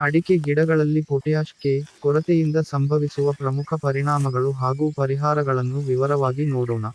ಅಡಿಕೆ ಗಿಡಗಳಲ್ಲಿ potash K ಕೊರತೆಯಿಂದ ಸಂಭವಿಸುವ ಪ್ರಮುಖ ಪರಿಣಾಮಗಳು ಹಾಗೂ ಪರಿಹಾರಗಳನ್ನು ವಿವರವಾಗಿ ನೋಡೋಣ.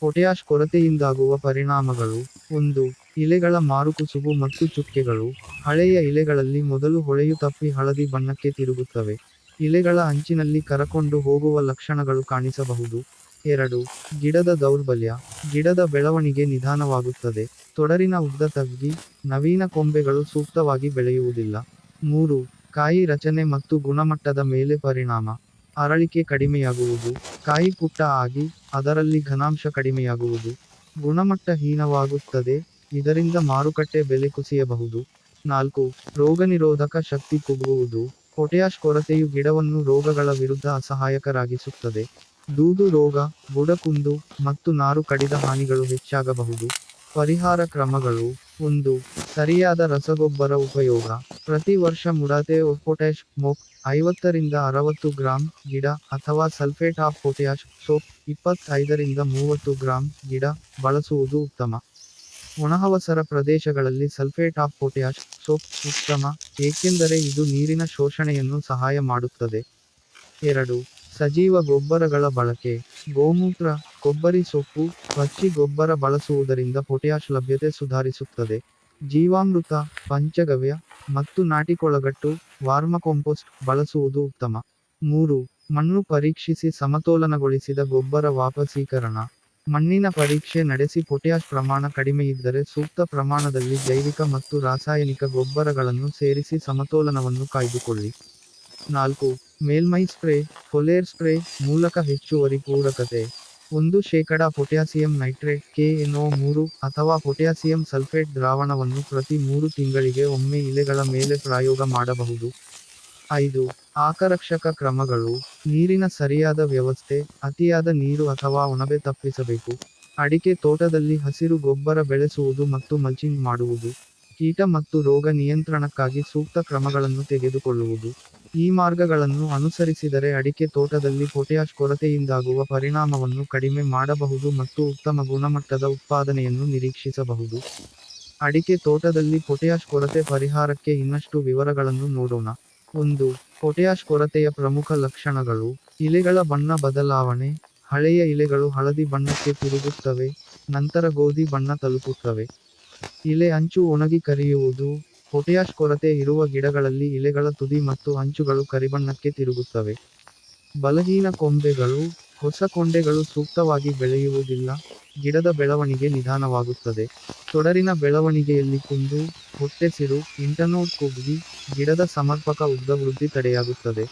ಪೊಟ್ಯಾಷ್ ಕೊರತೆಯಿಂದಾಗುವ ಪರಿಣಾಮಗಳು ಒಂದು, ಇಲೆಗಳ ಮಾರುಕುಸುಬು ಮತ್ತು ಚುಕ್ಕೆಗಳು. ಹಳೆಯ ಇಲೆಗಳಲ್ಲಿ ಮೊದಲು ಹೊಳೆಯು ತಪ್ಪಿ ಹಳದಿ ಬಣ್ಣಕ್ಕೆ ತಿರುಗುತ್ತವೆ. ಇಲೆಗಳ ಅಂಚಿನಲ್ಲಿ ಕರಕೊಂಡು ಹೋಗುವ ಲಕ್ಷಣಗಳು ಕಾಣಿಸಬಹುದು. ಎರಡು, ಗಿಡದ ದೌರ್ಬಲ್ಯ. ಗಿಡದ ಬೆಳವಣಿಗೆ ನಿಧಾನವಾಗುತ್ತದೆ. ತೊಡರಿನ ಉದ್ದ ತಗ್ಗಿ, ನವೀನ ಕೊಂಬೆಗಳು ಸೂಕ್ತವಾಗಿ ಬೆಳೆಯುವುದಿಲ್ಲ. ಮೂರು, ಕಾಯಿ ರಚನೆ ಮತ್ತು ಗುಣಮಟ್ಟದ ಮೇಲೆ ಪರಿಣಾಮ. ಅರಳಿಕೆ ಕಡಿಮೆಯಾಗುವುದು. ಕಾಯಿ ಪುಟ್ಟ ಆಗಿ, ಅದರಲ್ಲಿ ಘನಾಂಶ ಕಡಿಮೆಯಾಗುವುದು. ಗುಣಮಟ್ಟ ಹೀನವಾಗುತ್ತದೆ. ಇದರಿಂದ ಮಾರುಕಟ್ಟೆ ಬೆಲೆ ಕುಸಿಯಬಹುದು. ನಾಲ್ಕು, ರೋಗನಿರೋಧಕ ಶಕ್ತಿ ಕುಗ್ಗುವುದು. ಪೊಟ್ಯಾಶ್ ಕೊರತೆಯು ಗಿಡವನ್ನು ರೋಗಗಳ ವಿರುದ್ಧ ಅಸಹಾಯಕರಾಗಿಸುತ್ತದೆ. ದೂದು ರೋಗ ಬುಡಕುಂದು ಮತ್ತು ನಾರು ಕಡಿದ ಹಾನಿಗಳು ಹೆಚ್ಚಾಗಬಹುದು. ಪರಿಹಾರ ಕ್ರಮಗಳು ಒಂದು, ಸರಿಯಾದ ರಸಗೊಬ್ಬರ ಉಪಯೋಗ. ಪ್ರತಿ ವರ್ಷ ಮುಡಾತೆ ಪೊಟ್ಯಾಶ್ ಮೊಕ್ ಐವತ್ತರಿಂದ ಅರವತ್ತು ಗ್ರಾಂ ಗಿಡ ಅಥವಾ ಸಲ್ಫೇಟ್ ಆಫ್ ಪೊಟ್ಯಾಶ್ ಸೋಪ್ ಇಪ್ಪತ್ತೈದರಿಂದ ಮೂವತ್ತು ಗ್ರಾಂ ಗಿಡ ಬಳಸುವುದು ಉತ್ತಮ. ಒಣಹವಸರ ಪ್ರದೇಶಗಳಲ್ಲಿ ಸಲ್ಫೇಟ್ ಆಫ್ ಪೊಟ್ಯಾಶ್ ಸೋಪ್ ಉತ್ತಮ, ಏಕೆಂದರೆ ಇದು ನೀರಿನ ಶೋಷಣೆಯನ್ನು ಸಹಾಯ ಮಾಡುತ್ತದೆ. ಎರಡು, ಸಜೀವ ಗೊಬ್ಬರಗಳ ಬಳಕೆ. ಗೋಮೂತ್ರ ಕೊಬ್ಬರಿ ಸೊಪ್ಪು ಪಚ್ಚಿ ಗೊಬ್ಬರ ಬಳಸುವುದರಿಂದ ಪೊಟ್ಯಾಶ್ ಲಭ್ಯತೆ ಸುಧಾರಿಸುತ್ತದೆ. ಜೀವಾಮೃತ, ಪಂಚಗವ್ಯ ಮತ್ತು ನಾಟಿಕೊಳಗಟ್ಟು, ವಾರ್ಮಕಾಂಪೋಸ್ಟ್ ಬಳಸುವುದು ಉತ್ತಮ. ಮೂರು, ಮಣ್ಣು ಪರೀಕ್ಷಿಸಿ ಸಮತೋಲನಗೊಳಿಸಿದ ಗೊಬ್ಬರ ವಾಪಸೀಕರಣ. ಮಣ್ಣಿನ ಪರೀಕ್ಷೆ ನಡೆಸಿ ಪೊಟ್ಯಾಶ್ ಪ್ರಮಾಣ ಕಡಿಮೆಯಿದ್ದರೆ ಸೂಕ್ತ ಪ್ರಮಾಣದಲ್ಲಿ ಜೈವಿಕ ಮತ್ತು ರಾಸಾಯನಿಕ ಗೊಬ್ಬರಗಳನ್ನು ಸೇರಿಸಿ ಸಮತೋಲನವನ್ನು ಕಾಯ್ದುಕೊಳ್ಳಿ. ನಾಲ್ಕು, ಮೇಲ್ಮೈ ಸ್ಪ್ರೇ ಫೊಲೇರ್ ಸ್ಪ್ರೇ ಮೂಲಕ ಹೆಚ್ಚುವರಿ ಪೂರಕತೆ. ಒಂದು ಶೇಕಡ ಪೊಟ್ಯಾಸಿಯಂ ನೈಟ್ರೇಟ್ ಕೆಎನ್ಒ ಮೂರು ಅಥವಾ ಪೊಟ್ಯಾಸಿಯಂ ಸಲ್ಫೇಟ್ ದ್ರಾವಣವನ್ನು ಪ್ರತಿ ಮೂರು ತಿಂಗಳಿಗೆ ಒಮ್ಮೆ ಇಲೆಗಳ ಮೇಲೆ ಪ್ರಯೋಗ ಮಾಡಬಹುದು. ಐದು. ಆಕರಕ್ಷಕ ಕ್ರಮಗಳು. ನೀರಿನ ಸರಿಯಾದ ವ್ಯವಸ್ಥೆ, ಅತಿಯಾದ ನೀರು ಅಥವಾ ಒಣಬೆ ತಪ್ಪಿಸಬೇಕು. ಅಡಿಕೆ ತೋಟದಲ್ಲಿ ಹಸಿರು ಗೊಬ್ಬರ ಬೆಳೆಸುವುದು ಮತ್ತು ಮಲ್ಚಿಂಗ್ ಮಾಡುವುದು. ಕೀಟ ಮತ್ತು ರೋಗ ನಿಯಂತ್ರಣಕ್ಕಾಗಿ ಸೂಕ್ತ ಕ್ರಮಗಳನ್ನು ತೆಗೆದುಕೊಳ್ಳುವುದು. ಈ ಮಾರ್ಗಗಳನ್ನು ಅನುಸರಿಸಿದರೆ ಅಡಿಕೆ ತೋಟದಲ್ಲಿ ಪೊಟ್ಯಾಶ್ ಕೊರತೆಯಿಂದಾಗುವ ಪರಿಣಾಮವನ್ನು ಕಡಿಮೆ ಮಾಡಬಹುದು ಮತ್ತು ಉತ್ತಮ ಗುಣಮಟ್ಟದ ಉತ್ಪಾದನೆಯನ್ನು ನಿರೀಕ್ಷಿಸಬಹುದು. ಅಡಿಕೆ ತೋಟದಲ್ಲಿ ಪೊಟ್ಯಾಶ್ ಕೊರತೆ ಪರಿಹಾರಕ್ಕೆ ಇನ್ನಷ್ಟು ವಿವರಗಳನ್ನು ನೋಡೋಣ. ಒಂದು ಪೊಟ್ಯಾಶ್ ಕೊರತೆಯ ಪ್ರಮುಖ ಲಕ್ಷಣಗಳು. ಇಲೆಗಳ ಬಣ್ಣ ಬದಲಾವಣೆ. ಹಳೆಯ ಇಲೆಗಳು ಹಳದಿ ಬಣ್ಣಕ್ಕೆ ತಿರುಗುತ್ತವೆ, ನಂತರ ಗೋಧಿ ಬಣ್ಣ ತಲುಪುತ್ತವೆ. ಇಲೆ ಅಂಚು ಒಣಗಿ ಕರಿಯುವುದು. ಪೊಟ್ಯಾಷ್ ಕೊರತೆ ಇರುವ ಗಿಡಗಳಲ್ಲಿ ಇಲೆಗಳ ತುದಿ ಮತ್ತು ಅಂಚುಗಳು ಕರಿಬಣ್ಣಕ್ಕೆ ತಿರುಗುತ್ತವೆ. ಬಲಹೀನ ಕೊಂಬೆಗಳು, ಹೊಸ ಕೊಂಡೆಗಳು ಸೂಕ್ತವಾಗಿ ಬೆಳೆಯುವುದಿಲ್ಲ, ಗಿಡದ ಬೆಳವಣಿಗೆ ನಿಧಾನವಾಗುತ್ತದೆ. ತೊಡರಿನ ಬೆಳವಣಿಗೆಯಲ್ಲಿ ಕುಂದು ಹೊಟ್ಟೆಸಿರು ಇಂಟರ್ನೋಟ್ ಕುಗ್ಗಿ, ಗಿಡದ ಸಮರ್ಪಕ ಉದ್ದವೃದ್ಧಿ ತಡೆಯಾಗುತ್ತದೆ.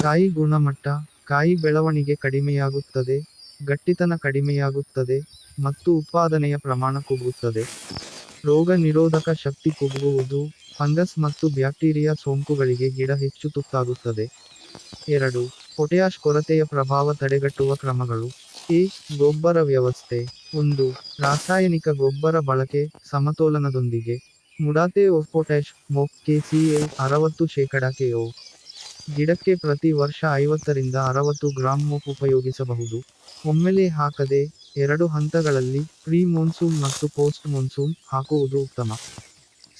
ಕಾಯಿ ಗುಣಮಟ್ಟ, ಕಾಯಿ ಬೆಳವಣಿಗೆ ಕಡಿಮೆಯಾಗುತ್ತದೆ, ಗಟ್ಟಿತನ ಕಡಿಮೆಯಾಗುತ್ತದೆ ಮತ್ತು ಉತ್ಪಾದನೆಯ ಪ್ರಮಾಣ ಕುಗ್ಗುತ್ತದೆ. ರೋಗ ನಿರೋಧಕ ಶಕ್ತಿ ಕುಗ್ಗುವುದು, ಫಂಗಸ್ ಮತ್ತು ಬ್ಯಾಕ್ಟೀರಿಯಾ ಸೋಂಕುಗಳಿಗೆ ಗಿಡ ಹೆಚ್ಚು ತುತ್ತಾಗುತ್ತದೆ. ಎರಡು ಪೊಟ್ಯಾಶ್ ಕೊರತೆಯ ಪ್ರಭಾವ ತಡೆಗಟ್ಟುವ ಕ್ರಮಗಳು. ಎ, ಗೊಬ್ಬರ ವ್ಯವಸ್ಥೆ. ಒಂದು, ರಾಸಾಯನಿಕ ಗೊಬ್ಬರ ಬಳಕೆ ಸಮತೋಲನದೊಂದಿಗೆ. ಮುಡಾತೆ ಆಫ್ ಪೊಟ್ಯಾಶ್ ಮೊಕ್ ಕೆಸಿಎಲ್ ಅರವತ್ತು ಶೇಕಡ ಓ ಗಿಡಕ್ಕೆ ಪ್ರತಿ ವರ್ಷ ಐವತ್ತರಿಂದ ಅರವತ್ತು ಗ್ರಾಂ ಮೊಕ್ ಉಪಯೋಗಿಸಬಹುದು. ಒಮ್ಮೆಲೆ ಹಾಕದೆ ಎರಡು ಹಂತಗಳಲ್ಲಿ ಪ್ರೀ ಮೋನ್ಸೂನ್ ಮತ್ತು ಪೋಸ್ಟ್ ಮೋನ್ಸೂನ್ ಹಾಕುವುದು ಉತ್ತಮ.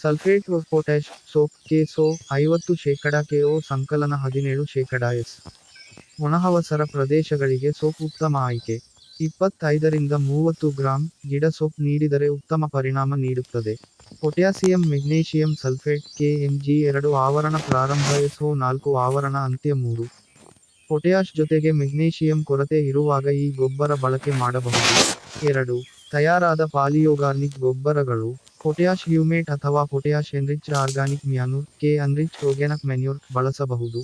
ಸಲ್ಫೇಟ್ ಆಫ್ ಪೊಟ್ಯಾಷ್ ಸೋಪ್ ಕೆಸೋ ಐವತ್ತು ಶೇಕಡ ಕೆಒ ಸಂಕಲನ ಹದಿನೇಳು ಶೇಕಡ ಎಸ್. ಒಣಹವಸರ ಪ್ರದೇಶಗಳಿಗೆ ಸೋಪ್ ಉತ್ತಮ ಆಯ್ಕೆ. ಇಪ್ಪತ್ತೈದರಿಂದ ಮೂವತ್ತು ಗ್ರಾಂ ಗಿಡ ಸೋಪ್ ನೀಡಿದರೆ ಉತ್ತಮ ಪರಿಣಾಮ ನೀಡುತ್ತದೆ. ಪೊಟ್ಯಾಸಿಯಂ, ಮೆಗ್ನೀಷಿಯಂ ಸಲ್ಫೇಟ್ ಕೆಎಂಜಿ ಎರಡು ಆವರಣ ಪ್ರಾರಂಭ ಎಸ್ಒ ನಾಲ್ಕು ಆವರಣ ಅಂತ್ಯ ಮೂರು. ಪೊಟ್ಯಾಷ್ ಜೊತೆಗೆ ಮೆಗ್ನೀಷಿಯಂ ಕೊರತೆ ಇರುವಾಗ ಈ ಗೊಬ್ಬರ ಬಳಕೆ ಮಾಡಬಹುದು. ಎರಡು, ತಯಾರಾದ ಪಾಲಿಯೋಗಾರ್ನಿಕ್ ಗೊಬ್ಬರಗಳು, ಪೊಟ್ಯಾಷ್ ಹ್ಯೂಮೇಟ್ ಅಥವಾ potash enrich organic manure K enrich organic manure ಬಳಸಬಹುದು.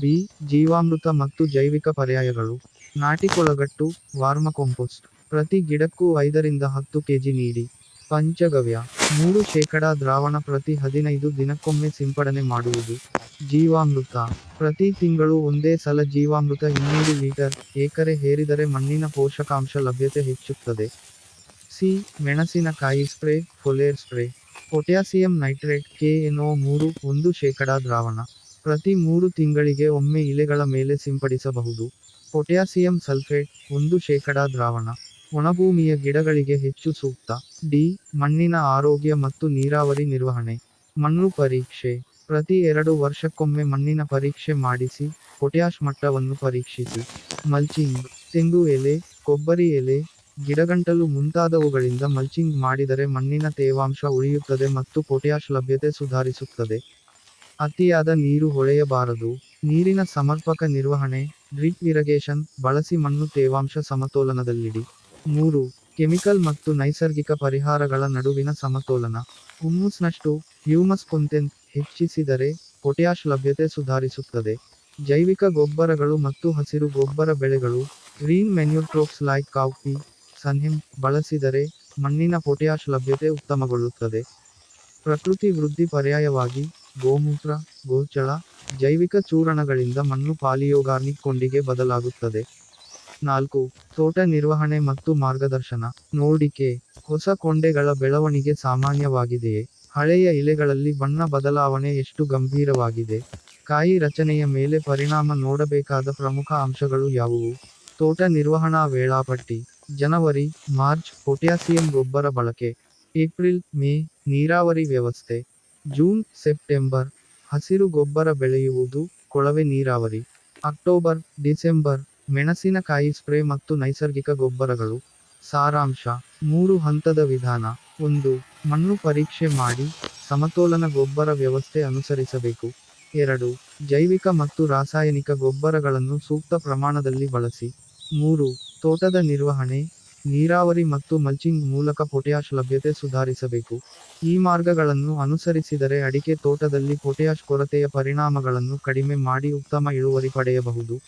ಬಿ, ಜೀವಾಮೃತ ಮತ್ತು ಜೈವಿಕ ಪರ್ಯಾಯಗಳು, ನಾಟಿಕೊಳಗಟ್ಟು, ವಾರ್ಮಕಾಂಪೋಸ್ಟ್, ಪ್ರತಿ ಗಿಡಕ್ಕೂ ಐದರಿಂದ ಹತ್ತು ಕೆಜಿ ನೀಡಿ. ಪಂಚಗವ್ಯ, ಮೂರು ಶೇಕಡಾ ದ್ರಾವಣ ಪ್ರತಿ ಹದಿನೈದು ದಿನಕ್ಕೊಮ್ಮೆ ಸಿಂಪಡಣೆ ಮಾಡುವುದು. ಜೀವಾಮೃತ. ಪ್ರತಿ ತಿಂಗಳು ಒಂದೇ ಸಲ ಜೀವಾಮೃತ ಇನ್ನೂರು ಲೀಟರ್ ಏಕರೆ ಹೇರಿದರೆ ಮಣ್ಣಿನ ಪೋಷಕಾಂಶ ಲಭ್ಯತೆ ಹೆಚ್ಚುತ್ತದೆ. ಸಿ. ಮೆಣಸಿನಕಾಯಿ spray, foliar spray. Potassium nitrate K N O ಮೂರು, ಒಂದು ಶೇಕಡಾ ದ್ರಾವಣ. ಪ್ರತಿ ಮೂರು ತಿಂಗಳಿಗೆ ಒಮ್ಮೆ ಇಲೆಗಳ ಮೇಲೆ ಸಿಂಪಡಿಸಬಹುದು. ಪೊಟ್ಯಾಸಿಯಂ ಸಲ್ಫೇಟ್, ಒಂದು ಶೇಕಡಾ ದ್ರಾವಣ. ಒಣಭೂಮಿಯ ಗಿಡಗಳಿಗೆ ಹೆಚ್ಚು ಸೂಕ್ತ. ಡಿ. ಮಣ್ಣಿನ ಆರೋಗ್ಯ ಮತ್ತು ನೀರಾವರಿ ನಿರ್ವಹಣೆ. ಮಣ್ಣು ಪರೀಕ್ಷೆ. ಪ್ರತಿ ಎರಡು ವರ್ಷಕ್ಕೊಮ್ಮೆ ಮಣ್ಣಿನ ಪರೀಕ್ಷೆ ಮಾಡಿಸಿ ಪೊಟ್ಯಾಶ್ ಮಟ್ಟವನ್ನು ಪರೀಕ್ಷಿಸಿ. ಮಲ್ಚಿಂಗ್, ತೆಂಗು ಎಲೆ, ಕೊಬ್ಬರಿ ಎಲೆ, ಗಿಡಗಂಟಲು ಮುಂತಾದವುಗಳಿಂದ ಮಲ್ಚಿಂಗ್ ಮಾಡಿದರೆ ಮಣ್ಣಿನ ತೇವಾಂಶ ಉಳಿಯುತ್ತದೆ ಮತ್ತು ಪೊಟ್ಯಾಶ್ ಲಭ್ಯತೆ ಸುಧಾರಿಸುತ್ತದೆ. ಅತಿಯಾದ ನೀರು ಹೊಳೆಯಬಾರದು. ನೀರಿನ ಸಮರ್ಪಕ ನಿರ್ವಹಣೆ, ಡ್ರಿಪ್ ಇರಿಗೇಷನ್, ಬಳಸಿ ಮಣ್ಣು ತೇವಾಂಶ ಸಮತೋಲನದಲ್ಲಿಡಿ. ಮೂರು, ಕೆಮಿಕಲ್ ಮತ್ತು ನೈಸರ್ಗಿಕ ಪರಿಹಾರಗಳ ನಡುವಿನ ಸಮತೋಲನ. ಹುಮ್ಮುಸ್ನಷ್ಟು ಹ್ಯೂಮಸ್ ಕೊಂತೆಂಟ್ ಹೆಚ್ಚಿಸಿದರೆ ಪೊಟ್ಯಾಶ್ ಲಭ್ಯತೆ ಸುಧಾರಿಸುತ್ತದೆ. ಜೈವಿಕ ಗೊಬ್ಬರಗಳು ಮತ್ತು ಹಸಿರು ಗೊಬ್ಬರ ಬೆಳೆಗಳು, green manure crops like cowpea sunhemp, ಬಳಸಿದರೆ ಮಣ್ಣಿನ ಪೊಟ್ಯಾಶ್ ಲಭ್ಯತೆ ಉತ್ತಮಗೊಳ್ಳುತ್ತದೆ. ಪ್ರಕೃತಿ ವೃದ್ಧಿ ಪರ್ಯಾಯವಾಗಿ ಗೋಮೂತ್ರ, ಗೋಚಳ, ಜೈವಿಕ ಚೂರಣಗಳಿಂದ ಮಣ್ಣು ಪಾಲಿಯೋಗಾರ್ನಿಕ್ ಕೊಂಡಿಗೆ ಬದಲಾಗುತ್ತದೆ. ನಾಲ್ಕು, ತೋಟ ನಿರ್ವಹಣೆ ಮತ್ತು ಮಾರ್ಗದರ್ಶನ. ನೋಡಿಕೆ, ಹೊಸ ಕೊಂಡೆಗಳ ಬೆಳವಣಿಗೆ ಸಾಮಾನ್ಯವಾಗಿದೆಯೇ? ಹಳೆಯ ಎಲೆಗಳಲ್ಲಿ ಬಣ್ಣ ಬದಲಾವಣೆ ಎಷ್ಟು ಗಂಭೀರವಾಗಿದೆ. ಕಾಯಿ ರಚನೆಯ ಮೇಲೆ ಪರಿಣಾಮ ನೋಡಬೇಕಾದ ಪ್ರಮುಖ ಅಂಶಗಳು ಯಾವುವು. ತೋಟ ನಿರ್ವಹಣಾ ವೇಳಾಪಟ್ಟಿ. ಜನವರಿ, ಮಾರ್ಚ್, ಪೊಟ್ಯಾಸಿಯಂ ಗೊಬ್ಬರ ಬಳಕೆ. ಏಪ್ರಿಲ್, ಮೇ, ನೀರಾವರಿ ವ್ಯವಸ್ಥೆ. June, September. ಹಸಿರು ಗೊಬ್ಬರ ಬೆಳೆಯುವುದು ಕೊಳವೆ ನೀರಾವರಿ. October, December. ಮೆಣಸಿನಕಾಯಿ ಸ್ಪ್ರೇ ಮತ್ತು ನೈಸರ್ಗಿಕ ಗೊಬ್ಬರಗಳು. ಸಾರಾಂಶ. ಮೂರು ಹಂತದ ವಿಧಾನ. ಒಂದು, ಮಣ್ಣು ಪರೀಕ್ಷೆ ಮಾಡಿ, ಸಮತೋಲನ ಗೊಬ್ಬರ ವ್ಯವಸ್ಥೆ ಅನುಸರಿಸಬೇಕು. ಎರಡು, ಜೈವಿಕ ಮತ್ತು ರಾಸಾಯನಿಕ ಗೊಬ್ಬರಗಳನ್ನು ಸೂಕ್ತ ಪ್ರಮಾಣದಲ್ಲಿ ಬಳಸಿ. ಮೂರು, ತೋಟದ ನಿರ್ವಹಣೆ, ನೀರಾವರಿ ಮತ್ತು ಮಲ್ಚಿಂಗ್ ಮೂಲಕ ಪೊಟ್ಯಾಶ್ ಲಭ್ಯತೆ ಸುಧಾರಿಸಬೇಕು. ಈ ಮಾರ್ಗಗಳನ್ನು ಅನುಸರಿಸಿದರೆ ಅಡಿಕೆ ತೋಟದಲ್ಲಿ ಪೊಟ್ಯಾಶ್ ಕೊರತೆಯ ಪರಿಣಾಮಗಳನ್ನು ಕಡಿಮೆ ಮಾಡಿ ಉತ್ತಮ ಇಳುವರಿ ಪಡೆಯಬಹುದು.